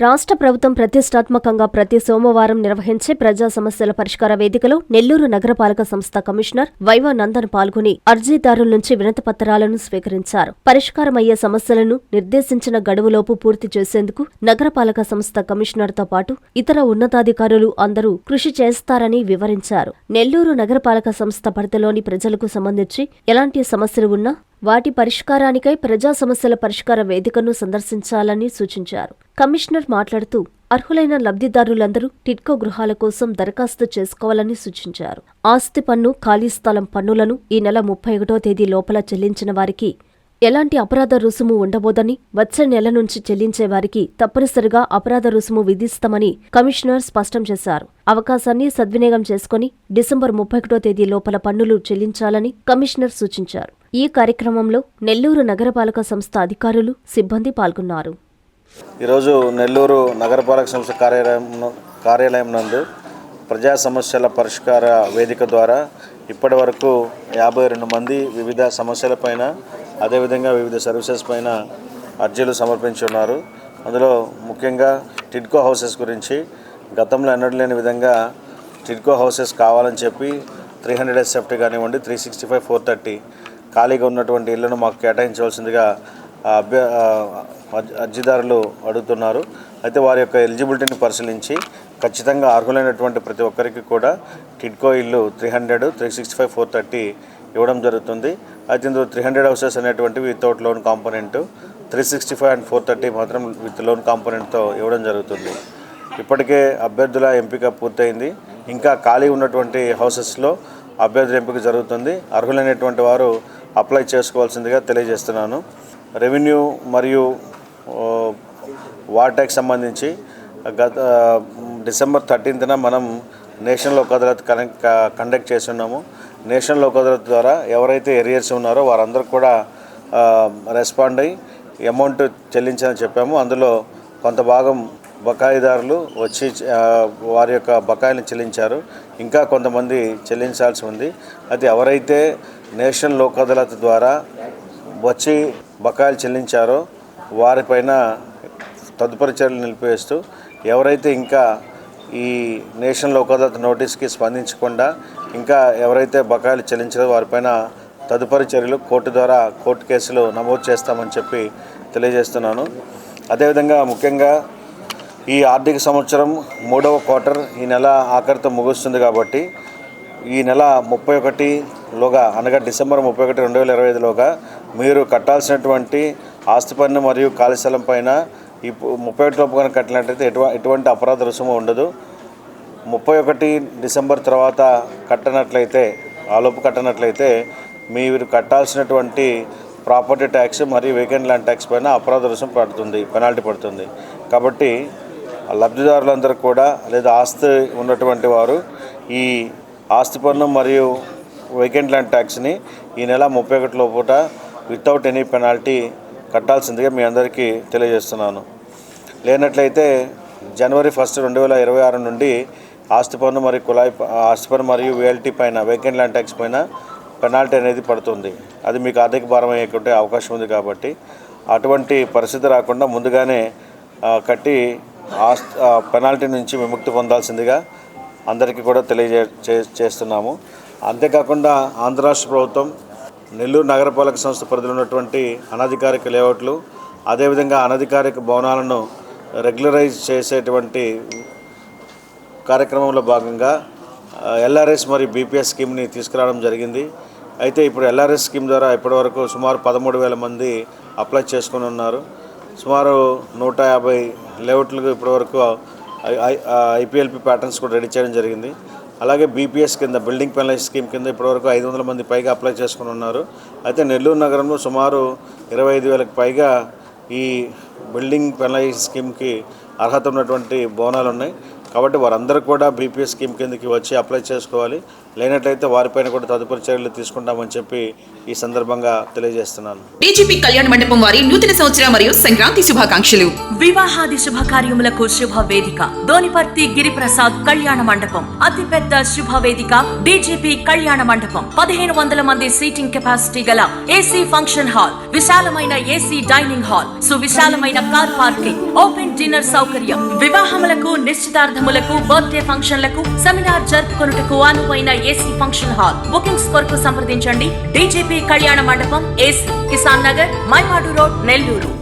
రాష్ట్ర ప్రభుత్వం ప్రతిష్టాత్మకంగా ప్రతి సోమవారం నిర్వహించే ప్రజా సమస్యల పరిష్కార వేదికలో నెల్లూరు నగరపాలక సంస్థ కమిషనర్ వైవా నందన్ పాల్గొని అర్జీదారుల నుంచి వినతి పత్రాలను స్వీకరించారు. పరిష్కారమయ్యే సమస్యలను నిర్దేశించిన గడువులోపు పూర్తి చేసేందుకు నగరపాలక సంస్థ కమిషనర్తో పాటు ఇతర ఉన్నతాధికారులు అందరూ కృషి చేస్తారని వివరించారు. నెల్లూరు నగరపాలక సంస్థ పరిధిలోని ప్రజలకు సంబంధించి ఎలాంటి సమస్యలు ఉన్నా వాటి పరిష్కారానికై ప్రజా సమస్యల పరిష్కార వేదికను సందర్శించాలని సూచించారు. కమిషనర్ మాట్లాడుతూ అర్హులైన లబ్ధిదారులందరూ టిట్కో గృహాల కోసం దరఖాస్తు చేసుకోవాలని సూచించారు. ఆస్తి పన్ను ఖాళీ స్థలం పన్నులను ఈ నెల ముప్పై ఒకటో తేదీ లోపల చెల్లించిన వారికి ఎలాంటి అపరాధ రుసుము ఉండబోదని వచ్చే నెల నుంచి చెల్లించే వారికి తప్పనిసరిగా అపరాధ రుసుము విధిస్తామని కమిషనర్ స్పష్టం చేశారు. అవకాశాన్ని సద్వినియోగం చేసుకుని డిసెంబర్ ముప్పై ఒకటో తేదీ లోపల పన్నులు చెల్లించాలని కమిషనర్ సూచించారు. ఈ కార్యక్రమంలో నెల్లూరు నగరపాలక సంస్థ అధికారులు సిబ్బంది పాల్గొన్నారు. ఈరోజు నెల్లూరు నగరపాలక సంస్థ కార్యాలయం కార్యాలయం నందు ప్రజా సమస్యల పరిష్కార వేదిక ద్వారా ఇప్పటి వరకు యాభై రెండు మంది వివిధ సమస్యలపైన అదేవిధంగా వివిధ సర్వీసెస్ పైన అర్జీలు సమర్పించి ఉన్నారు అందులో ముఖ్యంగా టిడ్కో హౌసెస్ గురించి గతంలో ఎన్నడూ లేని విధంగా టిడ్కో హౌసెస్ కావాలని చెప్పి three hundred S F T కానివ్వండి three sixty five four thirty ఖాళీగా ఉన్నటువంటి ఇళ్ళను మాకు కేటాయించవలసిందిగా అభ్య అర్జీదారులు అడుగుతున్నారు. అయితే వారి యొక్క ఎలిజిబిలిటీని పరిశీలించి ఖచ్చితంగా అర్హులైనటువంటి ప్రతి ఒక్కరికి కూడా టిడ్కో ఇల్లు three hundred three sixty five four thirty ఇవ్వడం జరుగుతుంది. అయితే ఇందులో త్రీ హండ్రెడ్ హౌసెస్ అనేటువంటివి without loan component three sixty five and four thirty మాత్రం విత్ లోన్ కాంపోనెంట్తో ఇవ్వడం జరుగుతుంది. ఇప్పటికే అభ్యర్థుల ఎంపిక పూర్తయింది. ఇంకా ఖాళీ ఉన్నటువంటి హౌసెస్లో అభ్యర్థుల ఎంపిక జరుగుతుంది. అర్హులైనటువంటి వారు అప్లై చేసుకోవాల్సిందిగా తెలియజేస్తున్నాను. రెవెన్యూ మరియు వాటాక్ వాటాకి సంబంధించి గత డిసెంబర్ థర్టీన్త్న మనం national Lok Adalat connect conduct చేసి ఉన్నాము నేషనల్ లోక్ అదాలత్ ద్వారా ఎవరైతే ఎరియర్స్ ఉన్నారో వారందరూ కూడా రెస్పాండ్ అయ్యి అమౌంట్ చెల్లించాలని చెప్పాము. అందులో కొంత భాగం బకాయిదారులు వచ్చి వారి యొక్క బకాయిలను చెల్లించారు. ఇంకా కొంతమంది చెల్లించాల్సి ఉంది. అది ఎవరైతే నేషనల్ లోక్ అదాలత్ ద్వారా వచ్చి బకాయిలు చెల్లించారో వారిపైన తదుపరి చర్యలు నిలిపివేస్తూ ఎవరైతే ఇంకా ఈ నేషనల్ లోక్ అదాలత్ నోటీస్కి స్పందించకుండా ఇంకా ఎవరైతే బకాయిలు చెల్లించారో వారిపైన తదుపరి చర్యలు కోర్టు ద్వారా కోర్టు కేసులు నమోదు చేస్తామని చెప్పి తెలియజేస్తున్నాను. అదేవిధంగా ముఖ్యంగా ఈ ఆర్థిక సంవత్సరం మూడవ క్వార్టర్ ఈ నెల ఆఖరితో ముగుస్తుంది కాబట్టి ఈ నెల ముప్పై ఒకటిలోగా అనగా డిసెంబర్ ముప్పై ఒకటి రెండు వేల ఇరవై ఐదులోగా మీరు కట్టాల్సినటువంటి ఆస్తి పన్ను మరియు ఖాళీ స్థలం పైన ఇప్పుడు ముప్పై ఒకటి లోపు కనుక కట్టినట్లయితే ఎటువంటి ఎటువంటి అపరాధ రుసుము ఉండదు. ముప్పై ఒకటి డిసెంబర్ తర్వాత కట్టనట్లయితే ఆలోపు కట్టనట్లయితే మీరు కట్టాల్సినటువంటి ప్రాపర్టీ ట్యాక్స్ మరియు వేకెంట్ ల్యాండ్ ట్యాక్స్ పైన అపరాధ రుసుము పడుతుంది పెనాల్టీ పడుతుంది. కాబట్టి లబ్ధిదారులందరూ కూడా లేదా ఆస్తి ఉన్నటువంటి వారు ఈ ఆస్తి పన్ను మరియు వేకెంట్ ల్యాండ్ ట్యాక్స్ని ఈ నెల ముప్పై ఒకటి పూట వితౌట్ ఎనీ పెనాల్టీ కట్టాల్సిందిగా మీ అందరికీ తెలియజేస్తున్నాను. లేనట్లయితే జనవరి ఫస్ట్ రెండు వేల ఇరవై ఆరు నుండి ఆస్తి పన్ను మరియు కుళాయి ఆస్తి పన్ను మరియు వేల్టీ పైన వేకెంట్ ల్యాండ్ ట్యాక్స్ పైన పెనాల్టీ అనేది పడుతుంది. అది మీకు ఆర్థిక భారం అయ్యేకుంటే అవకాశం ఉంది కాబట్టి అటువంటి పరిస్థితి రాకుండా ముందుగానే కట్టి ఆస్తి ఆ, పెనాల్టీ నుంచి విముక్తి పొందాల్సిందిగా అందరికీ కూడా తెలియజే చే- చేస్తున్నాము. అంతేకాకుండా ఆంధ్ర రాష్ట్ర ప్రభుత్వం నెల్లూరు నగరపాలక సంస్థ పరిధిలో ఉన్నటువంటి అనధికారిక లేఅవుట్లు అదేవిధంగా అనధికారిక భవనాలను రెగ్యులరైజ్ చేసేటువంటి కార్యక్రమంలో భాగంగా ఎల్ఆర్ఎస్ మరియు బీపీఎస్ స్కీమ్ని తీసుకురావడం జరిగింది. అయితే ఇప్పుడు ఎల్ఆర్ఎస్ స్కీమ్ ద్వారా ఇప్పటివరకు సుమారు పదమూడు వేల మంది అప్లై చేసుకుని ఉన్నారు. సుమారు నూట యాభై లేఅవుట్లకు ఇప్పటివరకు ఐపీఎల్పి ప్యాటర్న్స్ కూడా రెడీ చేయడం జరిగింది. అలాగే బీపీఎస్ కింద బిల్డింగ్ పెనలైజ్ స్కీమ్ కింద ఇప్పటివరకు ఐదు వందల మంది పైగా అప్లై చేసుకుని ఉన్నారు. అయితే నెల్లూరు నగరంలో సుమారు ఇరవై ఐదు వేలకు పైగా ఈ బిల్డింగ్ పెనలైజ్ స్కీమ్కి అర్హత ఉన్నటువంటి భవనాలు ఉన్నాయి కాబట్టి వారందరూ కూడా బీపీఎస్ స్కీమ్ కిందకి వచ్చి అప్లై చేసుకోవాలి. లేనట్లయితే వారిపైన కూడా తదుపరి చర్యలు తీసుకుంటామని చెప్పి ఈ సందర్భంగా తెలియజేస్తున్నాను. డీజీపీ కళ్యాణ మండపం వారి నూతన సంవత్సర మరియు సంక్రాంతి శుభాకాంక్షలు. వివాహాది శుభకార్యములకు శుభ వేదిక దోనిపర్తి గిరిప్రసాద్ కళ్యాణ మండపం. అతి పెద్ద శుభ వేదిక డీజీపీ కళ్యాణ మండపం. పదిహేను వందల మంది సీటింగ్ కెపాసిటీ గల ఏసీ ఫంక్షన్ హాల్ విశాలమైన ఏసీ డైనింగ్ హాల్ సువిశాలమైన కార్ పార్కింగ్ ఓపెన్ డిన్నర్ సౌకర్యం. వివాహములకు నిశ్చితార్థములకు బర్త్డే ఫంక్షన్లకు సెమినార్ జరుపుకొనుటకు అనువైన ఏసీ ఫంక్షన్ హాల్. బుకింగ్స్ కొరకు సంప్రదించండి. డీజీపీ కళ్యాణ మండపం ఏసీ కిసాన్ నగర్ మైపాడు రోడ్ నెల్లూరు.